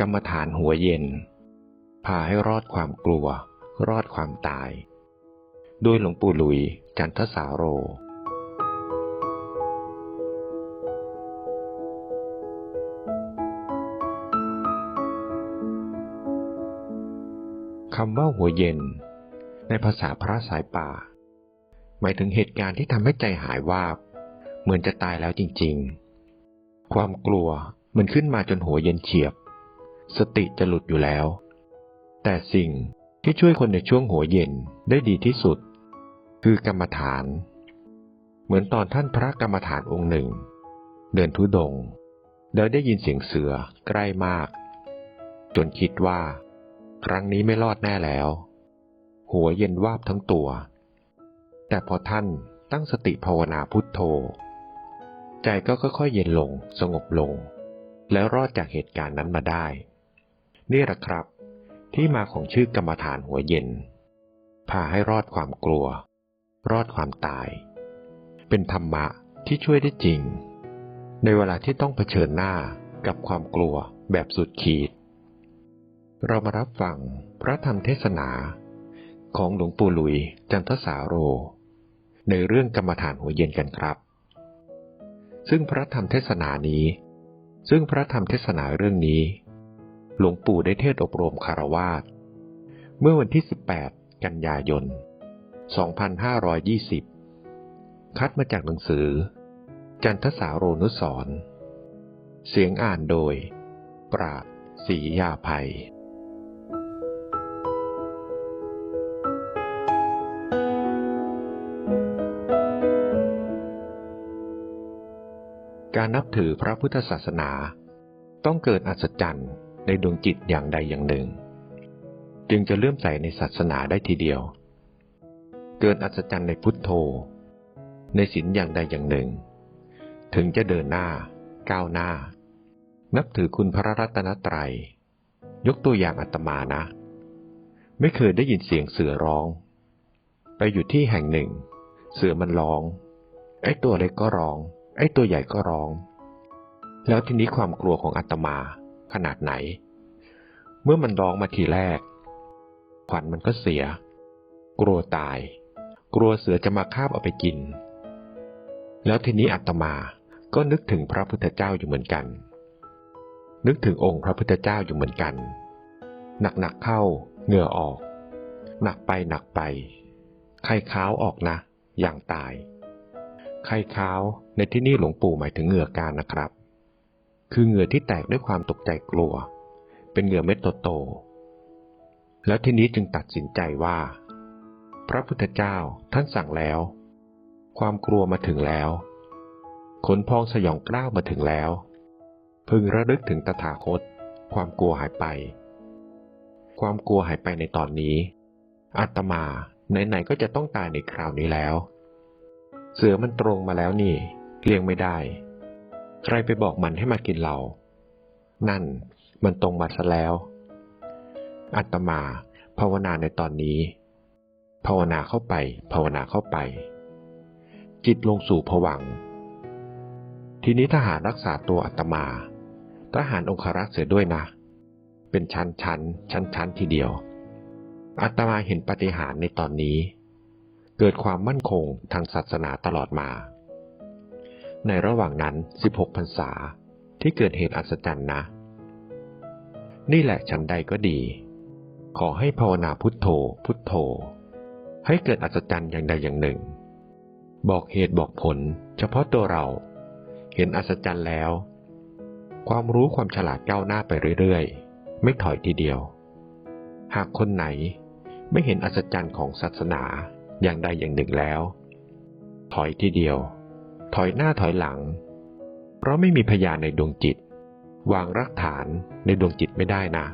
กรรมฐานหัวเย็น พาให้รอดความกลัว รอดความตายด้วยหลวงปู่หลุย จันทสาโร คำว่าหัวเย็น ในภาษาพระสายป่า หมายถึงเหตุการณ์ที่ทำให้ใจหายวาบ เหมือนจะตายแล้วจริง ๆ ความกลัวมันขึ้นมาจนหัวเย็นเฉียบ สติจะหลุดอยู่แล้ว แต่สิ่งที่ช่วยคนในช่วงหัวเย็นได้ดีที่สุด คือกรรมฐาน เหมือนตอนท่านพระกรรมฐานองค์หนึ่ง เดินทุดง แล้วได้ยินเสียงเสือใกล้มาก จนคิดว่า ครั้งนี้ไม่รอดแน่แล้ว หัวเย็นวาบทั้งตัว แต่พอท่านตั้งสติภาวนาพุทโธ ใจก็ค่อยๆเย็นลงสงบลง แล้วรอดจากเหตุการณ์นั้นมาได้ นี่แหละครับ ที่มาของชื่อกรรมฐานหัวเย็น พาให้รอดความกลัว รอดความตาย เป็นธรรมะที่ช่วยได้จริง ในเวลาที่ต้องเผชิญหน้ากับความกลัวแบบสุดขีด เรามารับฟังพระธรรมเทศนา ของหลวงปู่หลุยจันทสาโร ในเรื่องกรรมฐานหัวเย็นกันครับ ซึ่งพระธรรมเทศนานี้ ซึ่งพระธรรมเทศนาเรื่องนี้ หลวงปู่ได้เทศอบรมคารวาสเมื่อวันที่ 18 กันยายน 2520 คัดมาจากหนังสือ จันทสาโรนุสรณ์เสียงอ่านโดย ปราดศรียาภัยการนับถือพระพุทธศาสนา ต้องเกิดอัศจรรย์ ในดวงจิตอย่างใดอย่างหนึ่ง จึงจะเลื่อมใสในศาสนาได้ทีเดียว เกิดอัศจรรย์ในพุทโธ ในศีลอย่างใดอย่างหนึ่ง ถึงจะเดินหน้า ก้าวหน้า นับถือคุณพระรัตนตรัย ยกตัวอย่างอาตมานะ ไม่เคยได้ยินเสียงเสือร้อง ไปอยู่ที่แห่งหนึ่ง เสือมันร้อง ไอ้ตัวเล็กก็ร้อง ไอ้ตัวใหญ่ก็ร้อง แล้วทีนี้ความกลัวของอาตมา ขนาดไหน เมื่อมันร้องมาทีแรก ขวัญมันก็เสีย กลัวตาย กลัวเสือจะมาคาบเอาไปกิน แล้วทีนี้อาตมาก็นึกถึงพระพุทธเจ้าอยู่เหมือนกัน นึกถึงองค์พระพุทธเจ้าอยู่เหมือนกัน หนักๆเข้า เหงื่อออก หนักไปหนักไป ไข้ค้าวออกนะ อย่างตาย ไข้ค้าวในที่นี่หลวงปู่หมายถึงเหงื่อการนะครับ คือเหงื่อที่แตกด้วยความตกใจกลัว เป็นเหงื่อเม็ดโตๆแล้วทีนี้จึงตัดสินใจว่า พระพุทธเจ้าท่านสั่งแล้ว ความกลัวมาถึงแล้วขนพองสยองกล้าวมาถึงแล้ว พึงระลึกถึงตถาคต ความกลัวหายไป ความกลัวหายไปในตอนนี้ อาตมาไหนๆก็จะต้องตายในคราวนี้แล้ว เสือมันตรงมาแล้วนี่เลี้ยงไม่ได้ ใครไปบอกมันให้มากินเรา นั่นมันตรงมาซะแล้วอาตมาภาวนาในตอนนี้ ภาวนาเข้าไป ภาวนาเข้าไป จิตลงสู่ผวัง ทีนี้ทหารรักษาตัวอาตมา ทหารองครักษ์เสียด้วยนะ เป็นชั้นชั้นชั้นชั้นทีเดียวอาตมาเห็นปาฏิหาริย์ในตอนนี้ เกิดความมั่นคงทางศาสนาตลอดมา ในระหว่างนั้น 16พรรษา ที่เกิดเหตุอัศจรรย์นะ นี่แหละฉันใดก็ดี ขอให้ภาวนาพุทโธ พุทโธ ให้เกิดอัศจรรย์อย่างใดอย่างหนึ่ง บอกเหตุบอกผล เฉพาะตัวเรา เห็นอัศจรรย์แล้ว ความรู้ความฉลาดก้าวหน้าไปเรื่อยๆ ไม่ถอยทีเดียว หากคนไหนไม่เห็นอัศจรรย์ของศาสนาอย่างใดอย่างหนึ่งแล้ว ถอยทีเดียว ถอยหน้าถอยหลัง เพราะไม่มีพยานในดวงจิต วางรากฐานในดวงจิตไม่ได้นะ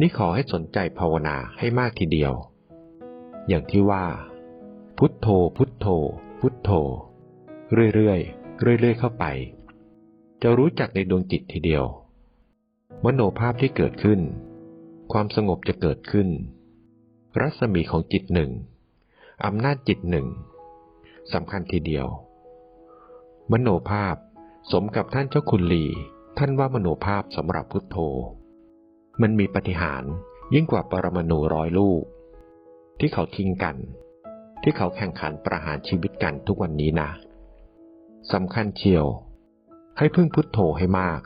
นี่ขอให้สนใจภาวนาให้มากทีเดียว อย่างที่ว่า พุทโธ พุทโธ พุทโธ เรื่อยๆเรื่อยๆเข้าไป จะรู้จักในดวงจิตทีเดียว มโนภาพที่เกิดขึ้น ความสงบจะเกิดขึ้น รัศมีของจิตหนึ่งอำนาจจิตหนึ่งสำคัญทีเดียว มโนภาพ สมกับท่านเจ้าคุณลี ท่านว่ามโนภาพสำหรับพุทโธ มันมีปฏิหารยิ่งกว่าปรมาณูร้อยลูก ที่เขาทิ้งกัน ที่เขาแข่งขันประหารชีวิตกันทุกวันนี้นะสำคัญเชียว ให้พึ่งพุทโธให้มาก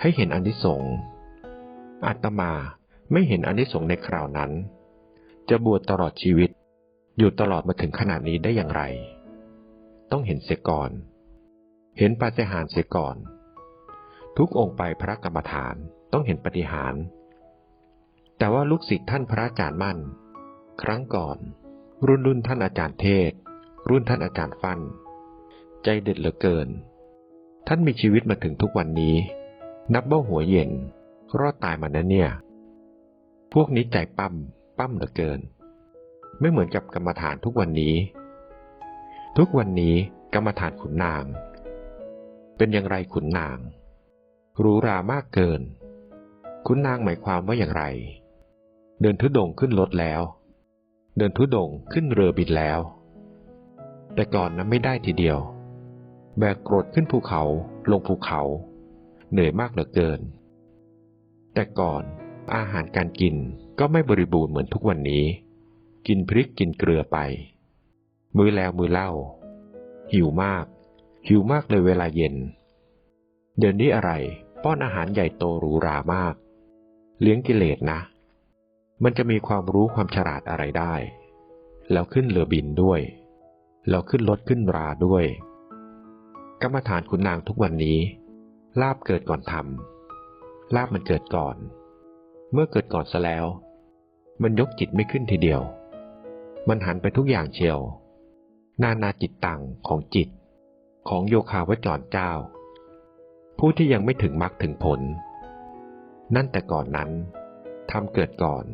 ให้เห็นอนิสงส์อาตมาไม่เห็นอนิสงส์ในคราวนั้น จะบวชตลอดชีวิต อยู่ตลอดมาถึงขนาดนี้ได้อย่างไร ต้องเห็นเสียก่อน เห็นปาฏิหาริย์เสียก่อน ทุกองค์ไปพระกรรมฐานต้องเห็นปฏิหารย์แต่ว่าลูกศิษย์ท่านพระอาจารย์มั่น ครั้งก่อน รุ่นรุ่นท่านอาจารย์เทศ รุ่นท่านอาจารย์ฟัน ใจเด็ดเหลือเกิน ท่านมีชีวิตมาถึงทุกวันนี้ นับว่าหัวเย็น รอดตายมานะเนี่ย พวกนี้ใจปั้มปั้มเหลือเกิน ไม่เหมือนกับกรรมฐานทุกวันนี้ ทุกวันนี้กรรมฐานขุนนาง เป็นอย่างไรขุนนางหรูหรามากเกิน ขุนนางหมายความว่าอย่างไร เดินทุดงขึ้นรถแล้ว เดินทุดงขึ้นเรือบินแล้ว แต่ก่อนนั้นไม่ได้ทีเดียว แบกกรดขึ้นภูเขาลงภูเขา เหนื่อยมากเหลือเกิน แต่ก่อนอาหารการกินก็ไม่บริบูรณ์เหมือนทุกวันนี้ กินพริกกินเกลือไป มื้อแล้วมื้อเล่า หิวมาก หิวมากเลยเวลาเย็น เดี๋ยวนี้อะไร ป้อนอาหารใหญ่โตหรูหรามาก เลี้ยงกิเลสนะ มันจะมีความรู้ความฉลาดอะไรได้ แล้วขึ้นเรือบินด้วย แล้วขึ้นรถขึ้นราด้วย กรรมฐานคุณนางทุกวันนี้ ลาบเกิดก่อนทำลาบมันเกิดก่อน เมื่อเกิดก่อนซะแล้ว มันยกจิตไม่ขึ้นทีเดียว มันหันไปทุกอย่างเชียว นานาจิตตังของจิต ของโยคาวจรเจ้า ผู้ที่ยังไม่ถึงมรรคถึงผล นั่นแต่ก่อนนั้นทำเกิดก่อน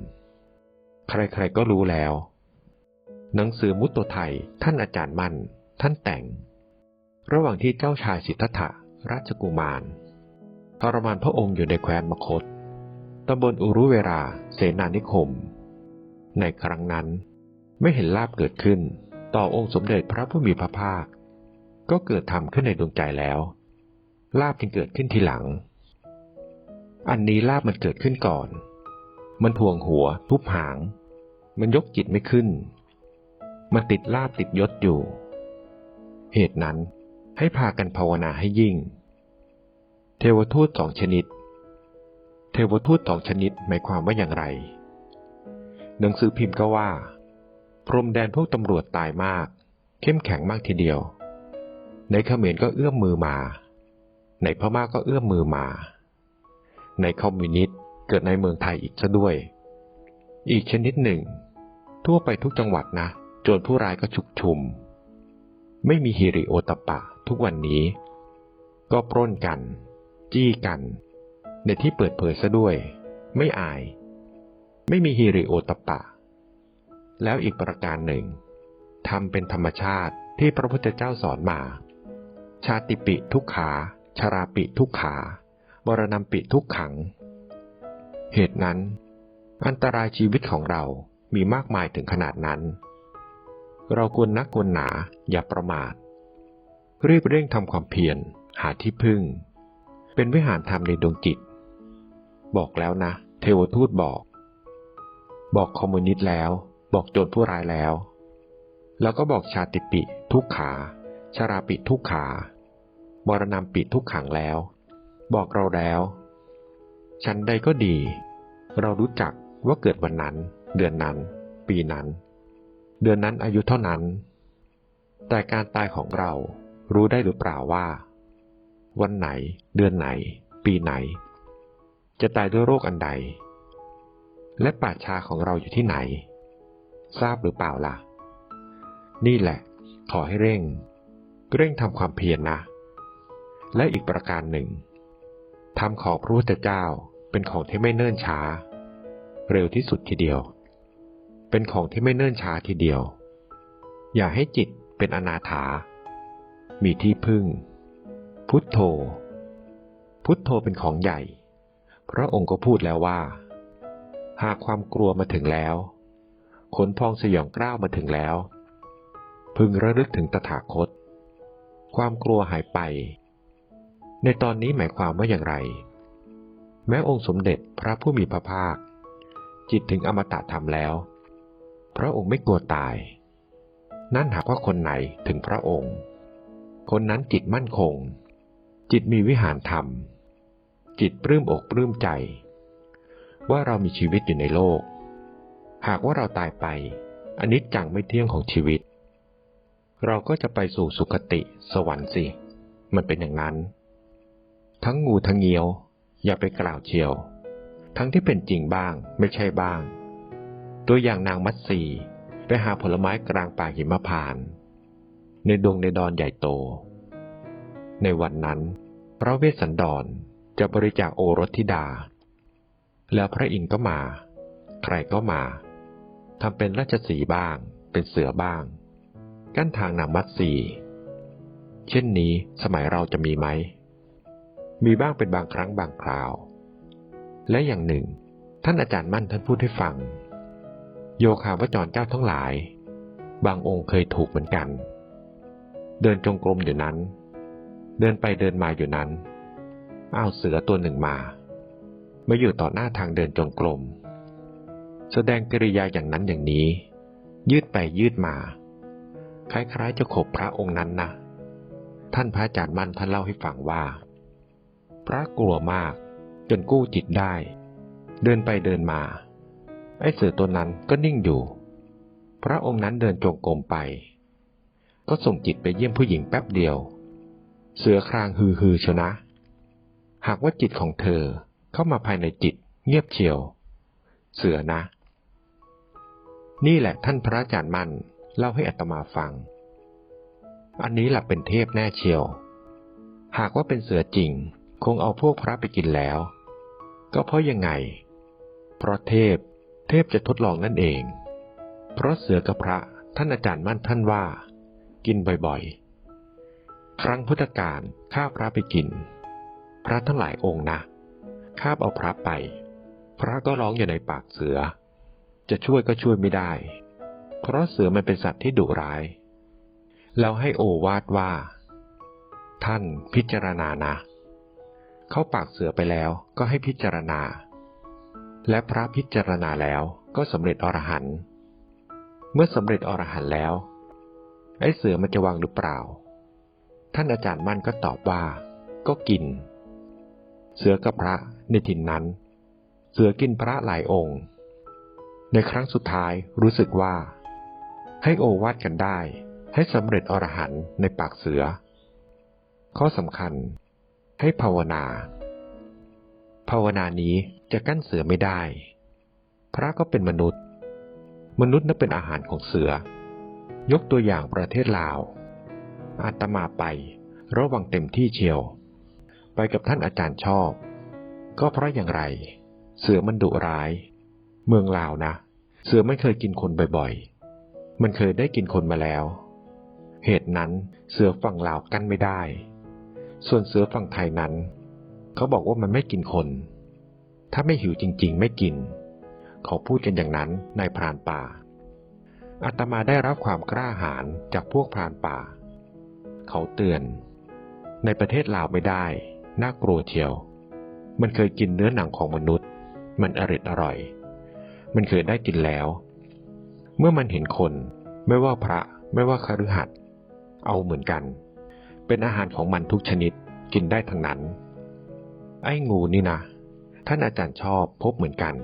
ใครๆก็รู้แล้ว หนังสือมุตโตไทยท่านอาจารย์มั่น ท่านแต่ง ระหว่างที่เจ้าชายสิทธัตถะราชกุมารทรมานพระองค์อยู่ในแคว้นมคตตำบลอุรุเวราเสนานิคม ในครั้งนั้นไม่เห็นลาบเกิดขึ้น ต่อองค์สมเด็จพระผู้มีพระภาค ก็เกิดธรรมขึ้นในดวงใจแล้ว ลาบจึงเกิดขึ้นทีหลัง อันนี้ลาบมันเกิดขึ้นก่อน มันทวงหัว ทุบหาง มันยกจิตไม่ขึ้น มันติดลาบติดยศอยู่ เหตุนั้นให้พากันภาวนาให้ยิ่ง เทวทูตสองชนิด เทวทูตสองชนิดหมายความว่าอย่างไร หนังสือพิมพ์ก็ว่า พรมแดนพวกตำรวจตายมาก เข้มแข็งมากทีเดียว ในเขมรก็เอื้อมมือมา ในพม่าก็เอื้อมมือมา ในคอมมิวนิสต์เกิดในเมืองไทยอีกซะด้วย อีกชนิดหนึ่ง ทั่วไปทุกจังหวัดนะ โจรผู้ร้ายก็ชุกชุม ไม่มีฮิริโอตปะทุกวันนี้ ก็ปล้นกัน จี้กัน ในที่เปิดเผยซะด้วย ไม่อาย ไม่มีฮิริโอตปะ แล้วอีกประการหนึ่งทำเป็นธรรมชาติที่พระพุทธเจ้าสอนมา ชาติปิทุกขาชาราปิทุกขาบรณัมปิทุกขัง เหตุนั้น อันตรายชีวิตของเรามีมากมายถึงขนาดนั้น เราควรนักควรหนาอย่าประมาท รีบเร่งทำความเพียรหาที่พึ่ง เป็นวิหารธรรมในดวงจิต บอกแล้วนะ เทวทูตบอก บอกคอมมิวนิสต์แล้ว บอกโจรผู้ร้ายแล้ว แล้วก็บอกชาติปิทุกขาชาราปิทุกขา บรณามปิทุกขังแล้ว บอกเราแล้ว ชั้นใดก็ดี เรารู้จักว่าเกิดวันนั้น เดือนนั้น ปีนั้น เดือนนั้นอายุเท่านั้น แต่การตายของเรารู้ได้หรือเปล่าว่า วันไหน เดือนไหน ปีไหน จะตายด้วยโรคอันใด และป่าชาของเราอยู่ที่ไหน ทราบหรือเปล่าล่ะ นี่แหละ ขอให้เร่ง เร่งทำความเพียรนนะ และอีกประการหนึ่งทำของพระพุทธเจ้าเป็นของที่ไม่เนิ่นช้า เร็วที่สุดทีเดียว เป็นของที่ไม่เนิ่นช้าทีเดียว อย่าให้จิตเป็นอนาถา มีที่พึ่ง พุทโธ พุทโธเป็นของใหญ่ พระองค์ก็พูดแล้วว่า หากความกลัวมาถึงแล้วขนพองสยองกล้าวมาถึงแล้ว พึงระลึกถึงตถาคต ความกลัวหายไป ในตอนนี้หมายความว่าอย่างไร แม้องค์สมเด็จพระผู้มีพระภาค จิตถึงอมตะธรรมแล้ว พระองค์ไม่กลัวตาย นั่นหากว่าคนไหนถึงพระองค์ คนนั้นจิตมั่นคง จิตมีวิหารธรรม จิตปลื้มอกปลื้มใจ ว่าเรามีชีวิตอยู่ในโลก หากว่าเราตายไปอันนี้จังไม่เที่ยงของชีวิต เราก็จะไปสู่สุคติสวรรค์สิ มันเป็นอย่างนั้น ทั้งงูทั้งเงี้ยว อย่าไปกล่าวเชียว ทั้งที่เป็นจริงบ้างไม่ใช่บ้าง ตัวอย่างนางมัตสีไปหาผลไม้กลางป่าหิมพานต์ในดงในดอนใหญ่โต ในวันนั้น พระเวสสันดรจะบริจาคโอรสธิดา แล้วพระอินทร์ก็มา ใครก็มาทำเป็นราชสีบ้าง เป็นเสือบ้าง กั้นทางนางมัตสีเช่นนี้สมัยเราจะมีไหม มีบ้างเป็นบางครั้งบางคราว และอย่างหนึ่ง ท่านอาจารย์มั่นท่านพูดให้ฟัง โยคาวจรเจ้าทั้งหลาย บางองค์เคยถูกเหมือนกัน เดินจงกรมอยู่นั้น เดินไปเดินมาอยู่นั้นอ้าวเสือตัวหนึ่งมามาอยู่ต่อหน้าทางเดินจงกรมแสดงกิริยาอย่างนั้นอย่างนี้ ยืดไปยืดมา คล้ายๆจะขบพระองค์นั้นนะท่านพระอาจารย์มั่นท่านเล่าให้ฟังว่า พระกลัวมาก จนกู้จิตได้ เดินไปเดินมา ไอ้เสือตัวนั้นก็นิ่งอยู่ พระองค์นั้นเดินจงกรมไป ก็ส่งจิตไปเยี่ยมผู้หญิงแป๊บเดียว เสือครางฮือฮือชนะ หากว่าจิตของเธอเข้ามาภายในจิตเงียบเชียว เสือนะ นี่แหละท่านพระอาจารย์มั่นเล่าให้อัตมาฟัง อันนี้แหละเป็นเทพแน่เชียว หากว่าเป็นเสือจริง คงเอาพวกพระไปกินแล้ว ก็เพราะยังไง เพราะเทพ เทพจะทดลองนั่นเอง เพราะเสือกับพระท่านอาจารย์มั่นท่านว่า กินบ่อยๆ ครั้งพุทธกาลข้าพระไปกิน พระทั้งหลายองค์นะข้าบเอาพระไป พระก็ร้องอยู่ในปากเสือ จะช่วยก็ช่วยไม่ได้ เพราะเสือมันเป็นสัตว์ที่ดุร้ายแล้วให้โอวาดว่า ท่านพิจารณานะ เข้าปากเสือไปแล้วก็ให้พิจารณา และพระพิจารณาแล้วก็สำเร็จอรหันต์เมื่อสำเร็จอรหันต์แล้ว ไอ้เสือมันจะวางหรือเปล่า ท่านอาจารย์มั่นก็ตอบว่า ก็กิน เสือกับพระในถิ่นนั้น เสือกินพระหลายองค์ ในครั้งสุดท้ายรู้สึกว่า ให้โอวาดกันได้ ให้สำเร็จอรหันต์ในปากเสือ ข้อสำคัญ ให้ภาวนา ภาวนานี้จะกั้นเสือไม่ได้ พระก็เป็นมนุษย์ มนุษย์นั้นเป็นอาหารของเสือ ยกตัวอย่างประเทศลาว อาตมาไประวังเต็มที่เชียว ไปกับท่านอาจารย์ชอบ ก็เพราะอย่างไร เสือมันดุร้าย เมืองลาวนะ เสือไม่เคยกินคนบ่อยๆ มันเคยได้กินคนมาแล้ว เหตุนั้นเสือฝั่งลาวกั้นไม่ได้ ส่วนเสือฝั่งไทยนั้น เขาบอกว่ามันไม่กินคน ถ้าไม่หิวจริงๆ ไม่กิน เขาพูดกันอย่างนั้นในพรานป่าอาตมาได้รับความกล้าหาญจากพวกพรานป่า เขาเตือน ในประเทศลาวไม่ได้ น่ากลัวเชียว มันเคยกินเนื้อหนังของมนุษย์ มันอร่อยอร่อย มันเคยได้กินแล้ว เมื่อมันเห็นคน ไม่ว่าพระ ไม่ว่าคฤหัสถ์เอาเหมือนกัน เป็นอาหารของมันทุกชนิดกินได้ทั้งนั้น ไอ้งูนี่นะ ท่านอาจารย์ชอบพบเหมือนกัน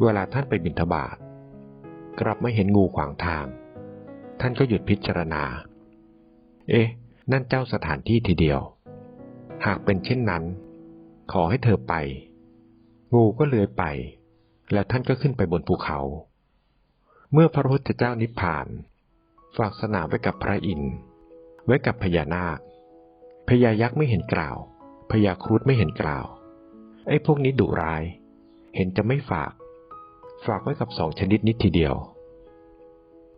เวลาท่านไปบิณฑบาตกลับไม่เห็นงูขวางทาง ท่านก็หยุดพิจารณา เอ๊ะ นั่นเจ้าสถานที่ทีเดียว หากเป็นเช่นนั้น ขอให้เธอไป งูก็เลื้อยไป แล้วท่านก็ขึ้นไปบนภูเขา เมื่อพระพุทธเจ้านิพพาน ฝากสนามไว้กับพระอินทร์ ไว้กับพญานาค พญายักษ์ไม่เห็นกล่าว พญาครุฑไม่เห็นกล่าว ไอ้พวกนี้ดุร้าย เห็นจะไม่ฝาก ฝากไว้กับสองชนิดนี้ทีเดียว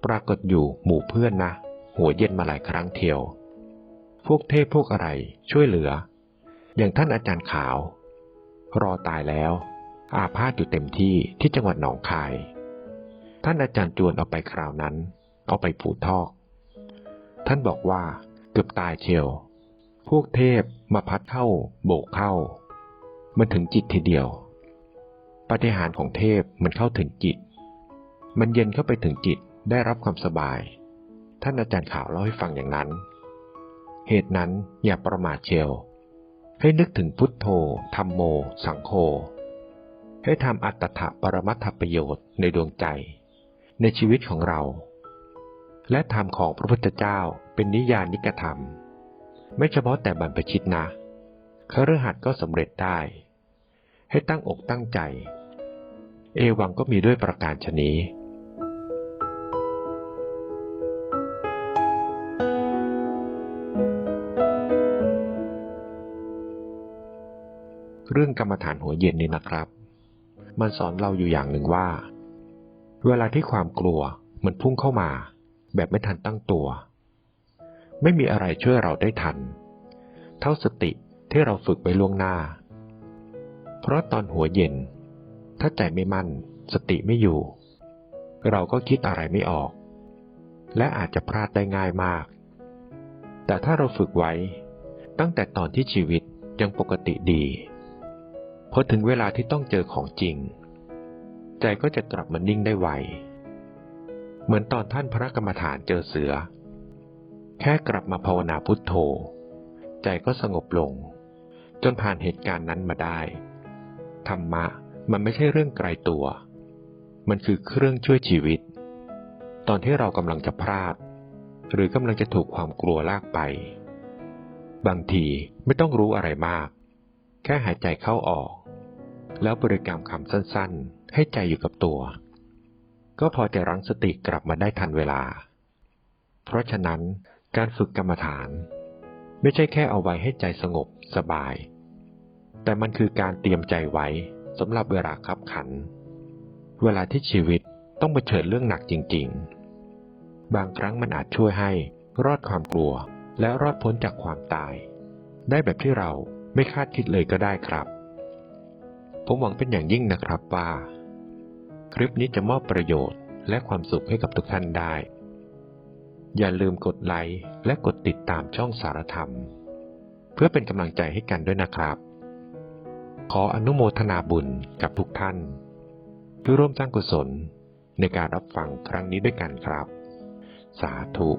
ปรากฏอยู่หมู่เพื่อนนะ หัวเย็นมาหลายครั้งเทียว พวกเทพพวกอะไรช่วยเหลือ อย่างท่านอาจารย์ขาว รอตายแล้ว อาพาธอยู่เต็มที่ที่จังหวัดหนองคาย ท่านอาจารย์จวนเอาไปคราวนั้น เอาไปผูทอก ท่านบอกว่าเกือบตายเชียวผวกเทพมาพัดเข้าโบกเข้า มันถึงจิตทีเดียว ปฏิหารของเทพมันเข้าถึงจิต มันเย็นเข้าไปถึงจิตได้รับความสบาย ท่านอาจารย์ข่าวเล่าให้ฟังอย่างนั้น เหตุนั้นอย่าประมาทเชียว ให้นึกถึงพุทโธธรรมโม สังโฆ ให้ทำอัตถะปรมัตถประโยชน์ในดวงใจ ในชีวิตของเรา และธรรมของพระพุทธเจ้าเป็นนิยานิกธรรม ไม่เฉพาะแต่บรรพชิตนะคฤหัสถ์ก็สำเร็จได้ ให้ตั้งอกตั้งใจ เอวังก็มีด้วยประการชนี้เรื่องกรรมฐานหัวเย็นนี่นะครับ มันสอนเราอยู่อย่างหนึ่งว่า เวลาที่ความกลัวมันพุ่งเข้ามา แบบไม่ทันตั้งตัว ไม่มีอะไรช่วยเราได้ทัน เท่าสติที่เราฝึกไว้ล่วงหน้า เพราะตอนหัวเย็น ถ้าใจไม่มั่น สติไม่อยู่ เราก็คิดอะไรไม่ออก และอาจจะพลาดได้ง่ายมาก แต่ถ้าเราฝึกไว้ ตั้งแต่ตอนที่ชีวิตยังปกติดีพอถึงเวลาที่ต้องเจอของจริง ใจก็จะกลับมานิ่งได้ไว เหมือนตอนท่านพระกรรมฐานเจอเสือ แค่กลับมาภาวนาพุทโธ ใจก็สงบลง จนผ่านเหตุการณ์นั้นมาได้ ธรรมะมันไม่ใช่เรื่องไกลตัว มันคือเครื่องช่วยชีวิต ตอนที่เรากำลังจะพลาด หรือกำลังจะถูกความกลัวลากไป บางทีไม่ต้องรู้อะไรมาก แค่หายใจเข้าออก แล้วบริกรรมคำสั้นๆ ให้ใจอยู่กับตัว ก็พอจะรั้งสติกลับมาได้ทันเวลา เพราะฉะนั้นการฝึกกรรมฐาน ไม่ใช่แค่เอาไว้ให้ใจสงบสบาย แต่มันคือการเตรียมใจไว้สำหรับเวลาขับขัน เวลาที่ชีวิตต้องเผชิญเรื่องหนักจริง ๆ บางครั้งมันอาจช่วยให้รอดความกลัวและรอดพ้นจากความตาย ได้แบบที่เราไม่คาดคิดเลยก็ได้ครับ ผมหวังเป็นอย่างยิ่งนะครับว่า คลิปนี้จะมอบประโยชน์และความสุขให้กับทุกท่านได้ อย่าลืมกดไลค์และกดติดตามช่องสารธรรม เพื่อเป็นกำลังใจให้กันด้วยนะครับ ขออนุโมทนาบุญกับทุกท่านที่ร่วมสร้างกุศลในการรับฟังครั้งนี้ด้วยกันครับ สาธุ